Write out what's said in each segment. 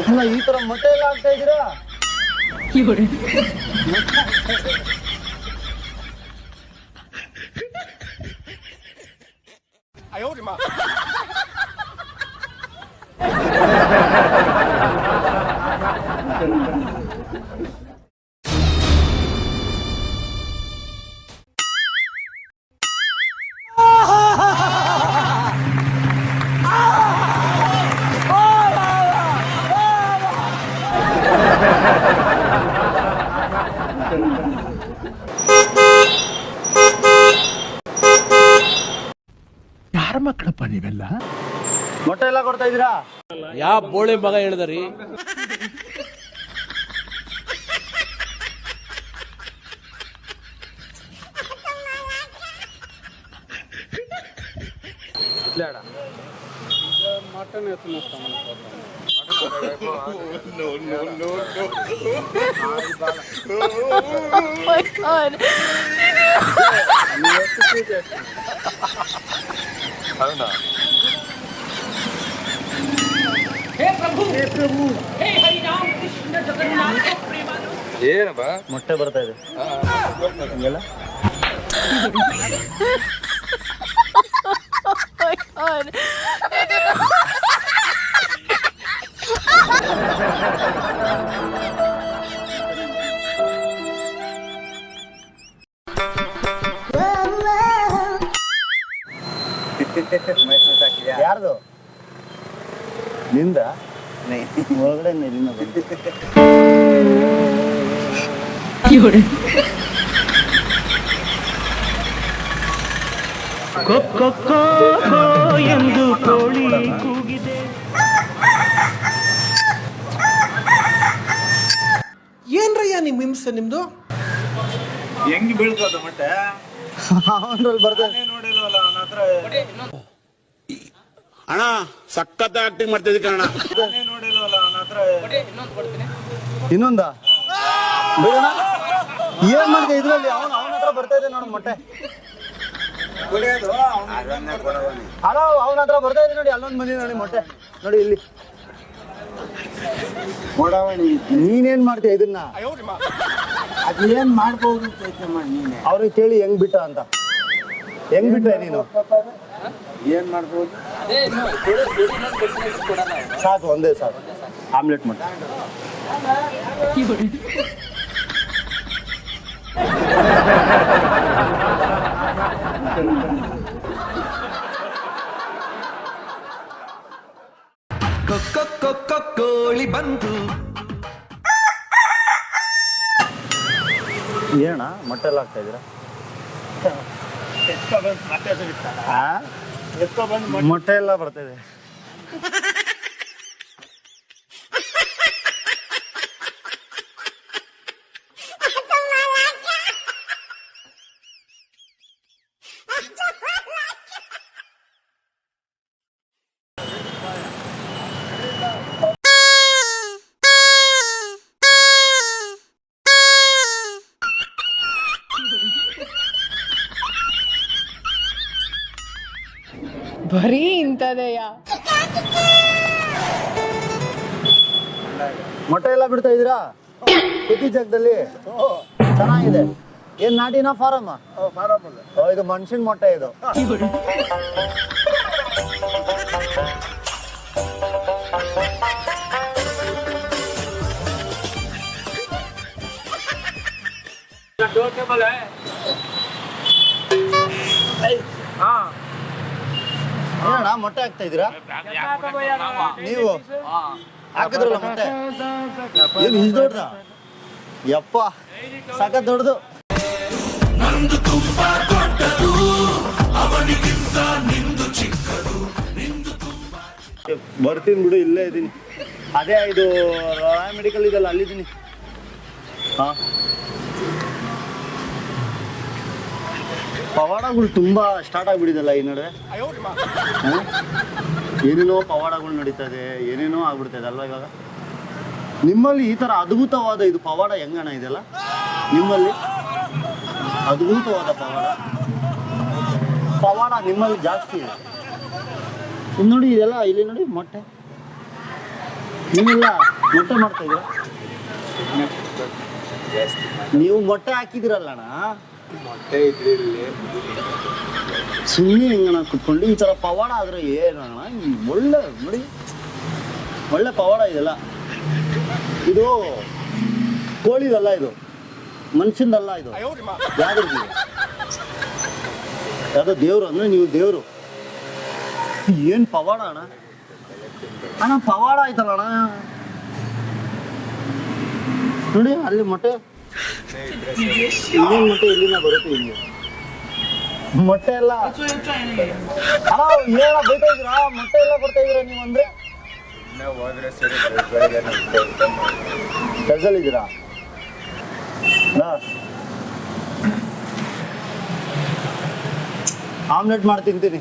ಅಲ್ಲ ಈ ತರ ಮೊಟ್ಟೆ ಎಲ್ಲ ಆಗ್ತಾ ಇದ್ದೀರಾ? ಯಾರ ಮಕ್ಕಳಪ್ಪ ನೀವೆಲ್ಲ? ಮೊಟ್ಟೆ ಎಲ್ಲ ಕೊಡ್ತಾ ಇದೀರಾ ಯಾವ ಬೋಳಿ ಮಗ ಹೇಳಿದ್ರಿ? My god. ಮೊಟ್ಟೆ ಬರ್ತಾ ಇದೆ ಹಿಂಗೆಲ್ಲ Oh my god. ಯಾರ್ದು? ನಿಂದ? ಒಳಗಡೆ ನೀರಿನ ಬಂದು ಎಂದು ಕೋಳಿ ಕೂಗಿದೆ. ಏನ್ರಯ್ಯ ನಿಮ್ ಹಿಂಸೆ ನಿಮ್ದು? ಹೆಂಗ್ ಬೀಳ್ತದ ಮತ್ತೆ? ಅವನಲ್ಲಿ ಹತ್ರ ಅಣ್ಣ ಸಖತ್ ಆಕ್ಟಿಂಗ್ ಮಾಡ್ತಿದ್ದೆ ಕಣ ಇನ್ನೊಂದ ಬಿಡೋಣ ಏನ್ ಮಾಡಿದೆ ಇದ್ರಲ್ಲಿ? ಅವನ ಅವನ ಹತ್ರ ಬರ್ತಾ ಇದೆ ನೋಡು ಮೊಟ್ಟೆ. ಅಲೋ ಅಲ್ಲ ಅವನ ಹತ್ರ ಬರ್ತಾ ಇದೆ ನೋಡಿ ಅಲ್ಲೊಂದು ಬಂದಿದೆ ನೋಡಿ ಮೊಟ್ಟೆ. ನೋಡಿ ಇಲ್ಲಿ. ನೀನೇನ್ ಮಾಡ್ತೀಯ ಇದನ್ನ? ಅದೇನ್ ಮಾಡ್ಬೋದು ಅವ್ರಿಗೆ ಕೇಳಿ ಹೆಂಗ್ ಬಿಟ್ಟ ಅಂತ. ಹೆಂಗ್ ಬಿಟ್ಟೆ ನೀನು? ಏನ್ ಮಾಡ್ಬೋದು? ಸಾಕು ಒಂದೇ ಸಾಕು. ಆಮ್ಲೆಟ್ ಮೊಟ್ಟೆ ಏನಣ್ಣ ಮೊಟ್ಟೆ ಎಲ್ಲ ಹಾಕ್ತಾ ಇದ್ದೀರಾ? ಆ? ಮೊಟ್ಟೆ ಎಲ್ಲ ಬರ್ತಿದೆ ಬರೀ ಇಂಥದೆಯ? ಮೊಟ್ಟೆ ಎಲ್ಲ ಬಿಡ್ತಾ ಇದ್ದೀರಾ? ಕುತ್ತಿ ಜಾಗದಲ್ಲಿ? ಚೆನ್ನಾಗಿದೆ. ಏನ್ ನಾಟಿನ ಫಾರಮ್? ಓ ಇದು ಮನುಷ್ಯನ್ ಮೊಟ್ಟೆ ಇದು. ಏನಣ್ಣ ಮೊಟ್ಟೆ ಹಾಕ್ತಾ ಇದ್ದೀರಾ? ನೀವು? ಹಾಕಿದ್ರಲ್ಲ ಮೊಟ್ಟೆ? ಏನು ಇಷ್ಟು ದೊಡ್ಡದ? ಯಪ್ಪ ಸಖತ್ ದೊಡ್ಡದು. ಬರ್ತೀನಿ ಬಿಡು ಇಲ್ಲೇ ಇದ್ದೀನಿ ಅದೇ ಇದು ರಾಯ್ ಮೆಡಿಕಲ್ ಇದೆಲ್ಲ ಅಲ್ಲಿದ್ದೀನಿ. ಹಾ? ಪವಾಡಗಳು ತುಂಬಾ ಸ್ಟಾರ್ಟ್ ಆಗ್ಬಿಡಿದಲ್ಲ ಈ ನಡುವೆ? ಏನೇನೋ ಪವಾಡಗಳು ನಡೀತಾ ಇದೆ ಏನೇನೋ ಆಗ್ಬಿಡ್ತಾ ಇದೆ ಅಲ್ವಾ ಇವಾಗ? ನಿಮ್ಮಲ್ಲಿ ಈ ತರ ಅದ್ಭುತವಾದ ಇದು ಪವಾಡ ಹೆಂಗಣ ಇದೆಲ್ಲ? ನಿಮ್ಮಲ್ಲಿ? ಅದ್ಭುತವಾದ ಪವಾಡ. ಪವಾಡ ನಿಮ್ಮಲ್ಲಿ ಜಾಸ್ತಿ ಇದೆ. ಇಲ್ಲಿ ನೋಡಿ ಇದೆಲ್ಲ, ಇಲ್ಲಿ ನೋಡಿ ಮೊಟ್ಟೆ. ನೀವೆಲ್ಲ ಮೊಟ್ಟೆ ಮಾಡ್ತಾ ಇದ್ದೀರಾ? ನೀವು ಮೊಟ್ಟೆ ಹಾಕಿದಿರಲ್ಲಣ್ಣ ಮೊಟ್ಟೆ ಇದ್ರೆ ಇಲ್ಲಿ ಸುಮ್ಮನೆ ಹಿಂಗಣ ಕುತ್ಕೊಂಡು ಈ ಥರ ಪವಾಡ ಆದರೆ ಏನಣ್ಣ? ಈ ಒಳ್ಳೆ ನೋಡಿ ಒಳ್ಳೆ ಪವಾಡ ಇದೆಲ್ಲ. ಇದು ಕೋಳಿದಲ್ಲ ಇದು. ಮನುಷ್ಯಂದಲ್ಲ ಇದು. ಯಾವ್ದು ಯಾವುದೋ ದೇವ್ರು ಅಂದ್ರೆ ನೀವು ದೇವ್ರು. ಏನು ಪವಾಡ ಅಣ್ಣ? ಅಣ್ಣ ಪವಾಡ ಆಯ್ತಲ್ಲ ಅಣ್ಣ? ನೋಡಿ ಅಲ್ಲಿ ಮೊಟ್ಟೆ ಇಲ್ಲಿನ ಮೊಟ್ಟೆ ಇಲ್ಲಿನ ಬರುತ್ತೆ ಇಲ್ಲಿ ಮೊಟ್ಟೆ ಎಲ್ಲ. ಅಣ್ಣ ಏನ ಬೈತಾ ಇದ್ದೀರಾ? ಮೊಟ್ಟೆ ಎಲ್ಲ ಕೊಡ್ತಾ ಇದ್ದೀರಾ ನೀವು ಅಂದ್ರೆ? ಇದ್ದೀರಾ. ಆಮ್ಲೆಟ್ ಮಾಡಿ ತಿಂತೀನಿ.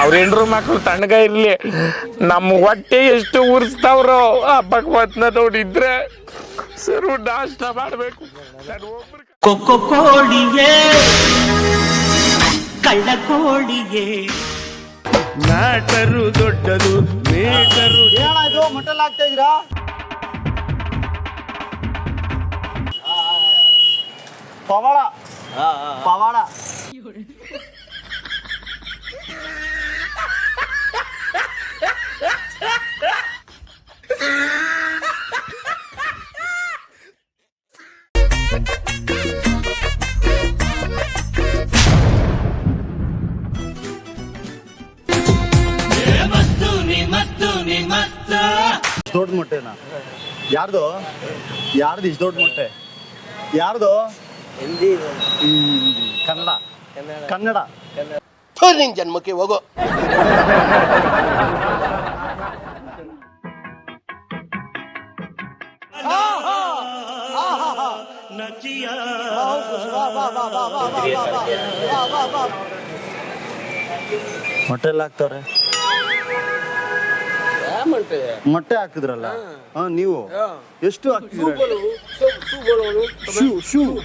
ಅವ್ರ ಹೆಂಡ್ರು ಮಕ್ಳು ತಣ್ಣಗ ಇರ್ಲಿ. ನಮ್ಮ ಹೊಟ್ಟೆ ಎಷ್ಟು ಉರ್ಸ್ತಾವ್ರು ಆ ಭಗವತ್ನ ನೋಡಿದ್ರೆ ಸರು ನಾಷ್ಟ ಮಾಡ್ಬೇಕು. ಕೊಕ್ಕೋ ಕೋಳಿಯೇ ಕಳ್ಳ ಕೋಳಿಯೇ ನಾಟರು ದೊಡ್ಡದು ಮೇಟರು ಏನಣ್ಣ ಮಟಲ್ ಆಗ್ತಾ ಇದ್ರಾ ಪವಾಡ. ಪವಾಡ. ಇಷ್ಟ್ ದೊಡ್ಡ ಮೊಟ್ಟೆನಾ ಯಾರ್ದು? ಯಾರ್ದು ಇಷ್ಟು ದೊಡ್ಡ ಮೊಟ್ಟೆ? ಯಾರ್ದು? ಹಿಂದಿ ಕನ್ನಡ. ಕನ್ನಡ. ನಿನ್ ಜನ್ಮಕ್ಕೆ ಹೋಗೋ. ಮೊಟ್ಟೆ ಎಲ್ಲ ಹಾಕ್ತವ್ರೆ. ಮೊಟ್ಟೆ. ಹಾಕಿದ್ರಲ್ಲ? ಹಾ. ನೀವು? ಎಷ್ಟು ಹಾಕ್ತಿದ್ರ shoe shoe.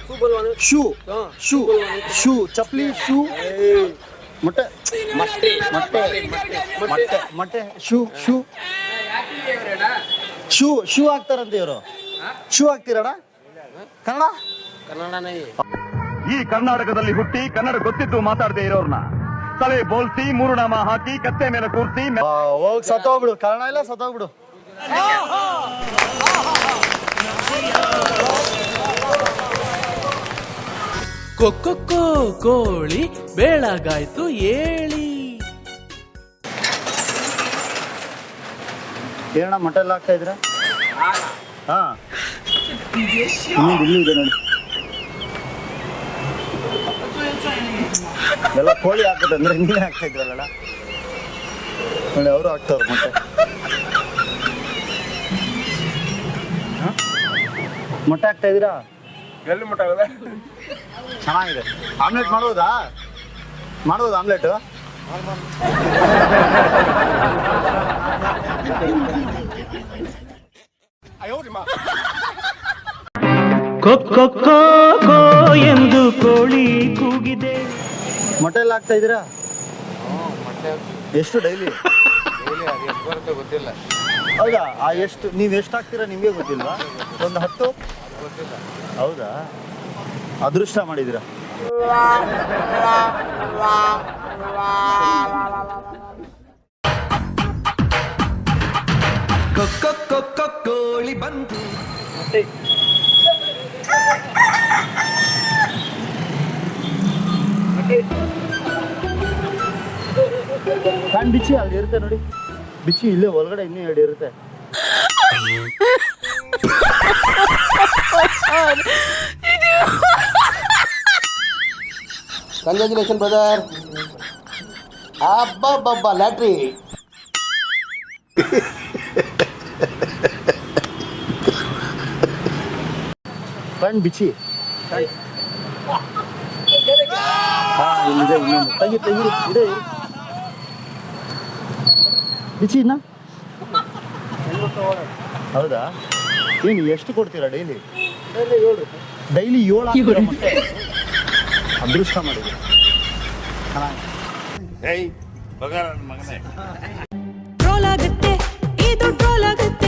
Shoe. Shoe. Shoe. ಚಪ್ಲಿ shoe. ಮೊಟ್ಟೆ. ಮೊಟ್ಟೆ. ಮೊಟ್ಟೆ. ಮೊಟ್ಟೆ. Shoe shoe. ಶೂ ಶೂ ಹಾಕ್ತಾರಂತ ಇವರು. ಶೂ ಹಾಕ್ತೀರಣ್ಣ? ಕನ್ನಡ? ಈ ಕರ್ನಾಟಕದಲ್ಲಿ ಹುಟ್ಟಿ ಕನ್ನಡ ಗೊತ್ತಿದ್ದು ಮಾತಾಡದೆ ಇರೋರ್ನ. ತಲೆ ಬೋಲ್ಸಿ ಮೂರು ನಾಮ ಹಾಕಿ ಕತ್ತೆ ಮೇಲೆ ಕೂರ್ಸಿ ಹೋಗ್ ಸತ್ತೋಗ್ಬಿಡು. ಕಾರಣ ಇಲ್ಲ ಸತ್ತೋಗ್ಬಿಡು. ಕೊಕ್ಕೊ ಕೋಳಿ ಬೇಳಗಾಯ್ತು ಏಳಿ. ಏನಣ್ಣ ಮೊಟ್ಟೆ ಎಲ್ಲ ಹಾಕ್ತಾ ಇದ್ರ ಹಾ. ಇನ್ನೊಂದು ಇಲ್ಲೂ ಇದೆ ನೋಡಿ. ಎಲ್ಲ ಕೋಳಿ ಹಾಕುತ್ತೆ ಅಂದ್ರೆ ನೀನೇ ಹಾಕ್ತಾ ಇದ್ರಲ್ಲ ನೋಡಿ ಅವರು ಹಾಕ್ತವ್ರು ಮತ್ತೆ. ಹ? ಮೊಟ್ಟೆ ಹಾಕ್ತಾ ಇದೀರಾ ಎಲ್ಲಿ ಮುಟ್ಟ ಆಗೋದೆ? ಚೆನ್ನಾಗಿದೆ. ಆಮ್ಲೆಟ್ ಮಾಡ್ಬೋದಾ? ಮಾಡ್ಬೋದಾ ಆಮ್ಲೆಟ್? ಕೊಕ್ಕೊ ಕೋ ಕೋ ಎಂದು ಕೋಳಿ ಕೂಗಿದೆ. ಮೊಟ್ಟೆ ಎಲ್ಲ ಹಾಕ್ತಾ ಇದೀರಾ ಎಷ್ಟು ಡೈಲಿ? ಗೊತ್ತಿಲ್ಲ ಹೌದಾ? ಆ ಎಷ್ಟು ನೀವು ಎಷ್ಟು ಹಾಕ್ತೀರಾ ನಿಮಗೆ ಗೊತ್ತಿಲ್ವಾ? ಒಂದು ಹತ್ತು? ಹೌದಾ? ಅದೃಷ್ಟ ಮಾಡಿದ್ದೀರಾ? ಕೊಕ್ಕೊ ಕೊಕ್ಕೊ ಕೋಳಿ ಬಂತು. ಕಣ್ ಬಿಚ್ಚಿ ಅಲ್ಲಿ ಇರುತ್ತೆ ನೋಡಿ. ಬಿಚ್ಚಿ ಇಲ್ಲೇ ಒಳಗಡೆ ಇನ್ನೂ ಎರಡು ಇರುತ್ತೆ. ಕಂಗ್ರ್ಯಾಚುಲೇಷನ್ ಬ್ರದರ್ ಅಬ್ಬಬ್ಬಬ್ಬ ಲ್ಯಾಟ್ರಿ ಕಣ್ ಬಿಚ್ಚಿ. ಹೌದಾ? ಏನು ಎಷ್ಟು ಕೊಡ್ತೀರಾ ಡೈಲಿ ಡೈಲಿ ಏಳು ಅದೃಷ್ಟ ಮಗನೇ. ಟ್ರೋಲ್ ಆಗುತ್ತೆ ಇದು ಟ್ರೋಲ್ ಆಗುತ್ತೆ.